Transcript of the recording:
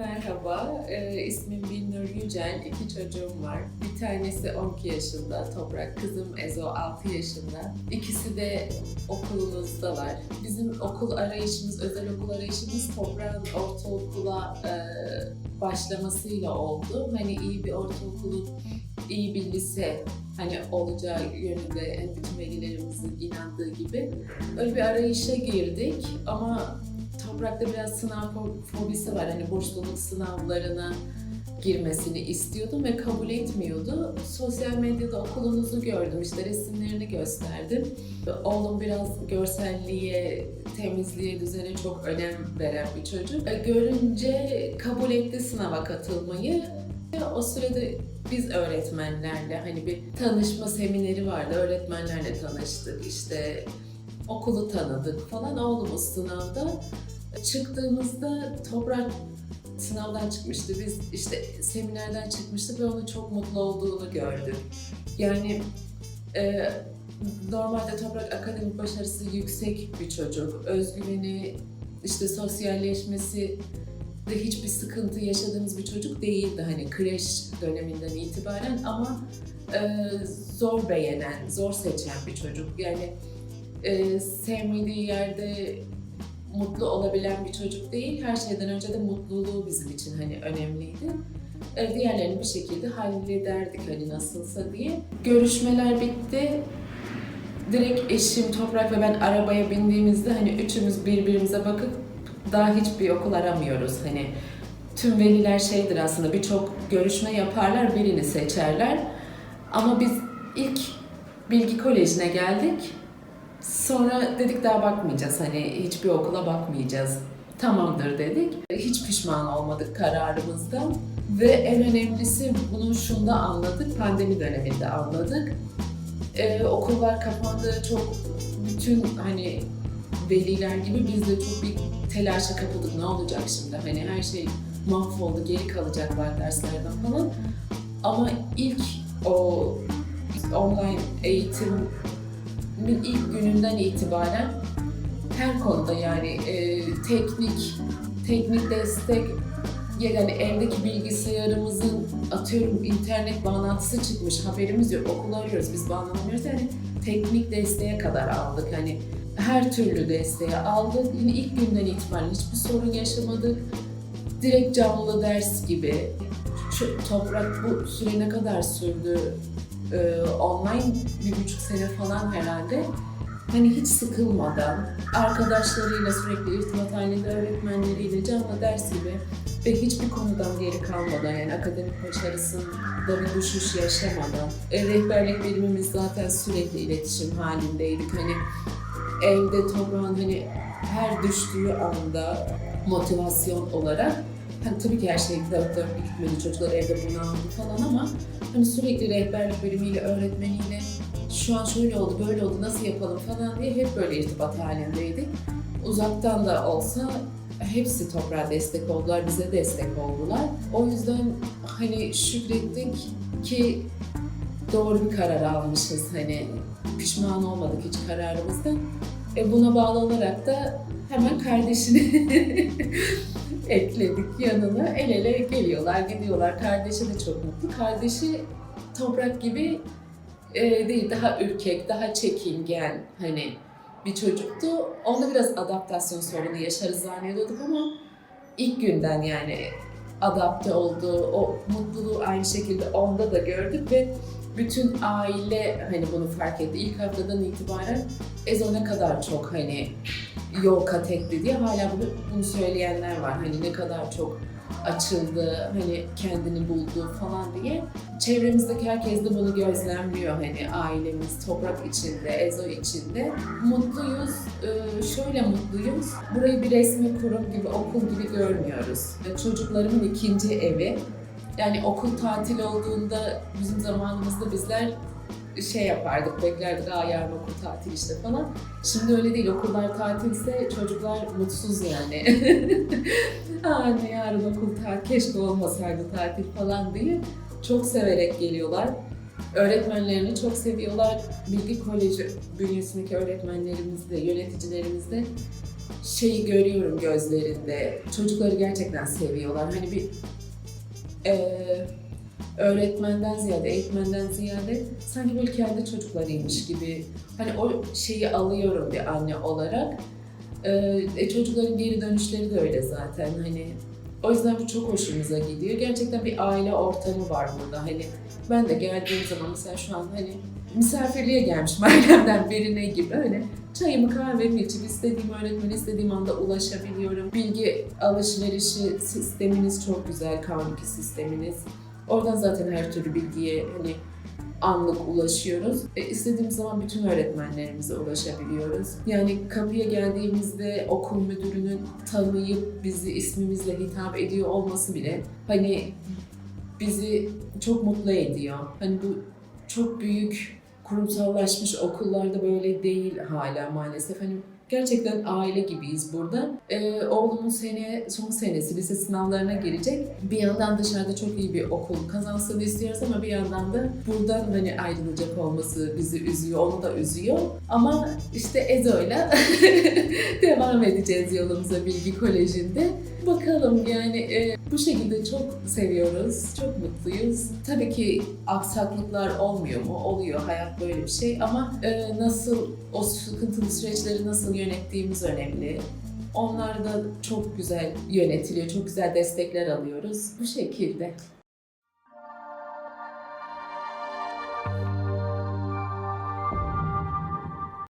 Merhaba, e, ismim Binnur Yücel. İki çocuğum var. Bir tanesi 12 yaşında, Toprak. Kızım Ezo 6 yaşında. İkisi de okulumuzdalar. Bizim okul arayışımız, özel okul arayışımız Toprak'ın ortaokula e, başlamasıyla oldu. Hani iyi bir ortaokulun, iyi bir lise hani olacağı yönünde hani bütün velilerimizin inandığı gibi. Öyle bir arayışa girdik ama Toprak'ta biraz sınav fo- fobisi var. Hani bursluluk sınavlarına girmesini istiyordum ve kabul etmiyordu. Sosyal medyada okulunuzu gördüm, işte resimlerini gösterdim. Oğlum biraz görselliğe, temizliğe, düzene çok önem veren bir çocuk. E, Görünce kabul etti sınava katılmayı. O sırada biz öğretmenlerle hani bir tanışma semineri vardı. Öğretmenlerle tanıştık. İşte okulu tanıdık falan. Oğlumuz sınavda. Çıktığımızda Toprak sınavdan çıkmıştı. Biz işte seminerden çıkmıştık ve onun çok mutlu olduğunu gördük. Yani e, normalde Toprak akademik başarısı yüksek bir çocuk. Özgüveni, işte sosyalleşmesi de hiçbir sıkıntı yaşadığımız bir çocuk değildi. Hani kreş döneminden itibaren ama e, zor beğenen, zor seçen bir çocuk. Yani e, sevmediği yerde mutlu olabilen bir çocuk değil. Her şeyden önce de mutluluğu bizim için hani önemliydi. E, diğerlerini bir şekilde hallederdik hani nasılsa diye. Görüşmeler bitti. Direkt eşim Toprak ve ben arabaya bindiğimizde hani üçümüz birbirimize bakıp daha hiçbir okul aramıyoruz. Hani tüm veliler şeydir aslında birçok görüşme yaparlar, birini seçerler. Ama biz ilk Bilgi Koleji'ne geldik. Sonra dedik daha bakmayacağız hani hiçbir okula bakmayacağız. Tamamdır dedik. Hiç pişman olmadık kararımızdan. Ve en önemlisi bunu şunda anladık, pandemi döneminde anladık. Ee, okullar kapandı, çok bütün hani veliler gibi biz de çok bir telaşa kapıldık. Ne olacak şimdi? Hani her şey mahvoldu, geri kalacaklar derslerden falan. Ama ilk o online eğitim ilk gününden itibaren her konuda yani e, teknik teknik destek yani evdeki bilgisayarımızın atıyorum internet bağlantısı çıkmış haberimiz yok okul arıyoruz biz bağlanamıyoruz. Yani teknik desteğe kadar aldık. Hani her türlü desteği aldık. Yine ilk günden itibaren hiçbir sorun yaşamadık. Direkt canlı ders gibi. Şu toprak bu süre ne kadar sürdü e, online bir buçuk sene falan herhalde. Hani hiç sıkılmadan, arkadaşlarıyla sürekli irtibat halinde, öğretmenleriyle canlı ders gibi ve hiçbir konudan geri kalmadan yani akademik başarısında bir düşüş yaşamadan. E, rehberlik birimimiz zaten sürekli iletişim halindeydik. Hani evde toprağın hani her düştüğü anda motivasyon olarak Hani tabii ki her şey dört dörtlük gitmedi, çocuklar evde bunaldı falan ama hani sürekli rehberlik bölümüyle, öğretmeniyle şu an şöyle oldu, böyle oldu, nasıl yapalım falan diye hep böyle irtibat halindeydik. Uzaktan da olsa hepsi toprağa destek oldular, bize destek oldular. O yüzden hani şükrettik ki doğru bir karar almışız. Hani pişman olmadık hiç kararımızdan. E buna bağlı olarak da hemen kardeşini ekledik yanına. El ele geliyorlar, gidiyorlar. Kardeşi de çok mutlu. Kardeşi toprak gibi e, değil, daha ürkek, daha çekingen hani bir çocuktu. Onda biraz adaptasyon sorunu yaşarız zannediyorduk ama ilk günden yani adapte oldu. O mutluluğu aynı şekilde onda da gördük ve bütün aile hani bunu fark etti. İlk haftadan itibaren Ezo ne kadar çok hani yol kat etti diye hala bunu, bunu söyleyenler var. Hani ne kadar çok açıldı, hani kendini buldu falan diye. Çevremizdeki herkes de bunu gözlemliyor. Hani ailemiz toprak içinde, Ezo içinde. Mutluyuz. Ee, şöyle mutluyuz. Burayı bir resmi kurum gibi, okul gibi görmüyoruz. Çocuklarımın ikinci evi. Yani okul tatil olduğunda bizim zamanımızda bizler şey yapardık, beklerdik, aa yarın okul tatil işte falan. Şimdi öyle değil, okullar tatilse çocuklar mutsuz yani. aa yarın okul tatil, keşke olmasaydı tatil falan diye. Çok severek geliyorlar. Öğretmenlerini çok seviyorlar. Bilgi Koleji bünyesindeki öğretmenlerimiz de, yöneticilerimiz de şeyi görüyorum gözlerinde. Çocukları gerçekten seviyorlar. Hani bir eee, öğretmenden ziyade, eğitmenden ziyade sanki böyle kendi çocuklarıymış gibi. Hani o şeyi alıyorum bir anne olarak. Eee, e, çocukların geri dönüşleri de öyle zaten. Hani o yüzden bu çok hoşumuza gidiyor. Gerçekten bir aile ortamı var burada. Hani ben de geldiğim zaman mesela şu an hani misafirliğe gelmişim ailemden birine gibi öyle çayımı kahvemi içip istediğim öğretmene istediğim anda ulaşabiliyorum. Bilgi alışverişi sisteminiz çok güzel, K12 sisteminiz. Oradan zaten her türlü bilgiye hani anlık ulaşıyoruz. E, istediğimiz zaman bütün öğretmenlerimize ulaşabiliyoruz. Yani kapıya geldiğimizde okul müdürünün tanıyıp bizi ismimizle hitap ediyor olması bile hani bizi çok mutlu ediyor. Hani bu çok büyük kurumsallaşmış okullarda böyle değil hala maalesef. Hani gerçekten aile gibiyiz burada. Ee, oğlumun sene son senesi lise sınavlarına girecek. Bir yandan dışarıda çok iyi bir okul kazansın istiyoruz ama bir yandan da buradan hani ayrılacak olması bizi üzüyor, onu da üzüyor. Ama işte Ezo'yla devam edeceğiz yolumuza Bilgi Koleji'nde. Bakalım yani e, bu şekilde çok seviyoruz, çok mutluyuz. Tabii ki aksaklıklar olmuyor mu? Oluyor, hayat böyle bir şey ama e, nasıl o sıkıntılı süreçleri nasıl yönettiğimiz önemli. Onlar da çok güzel yönetiliyor, çok güzel destekler alıyoruz. Bu şekilde.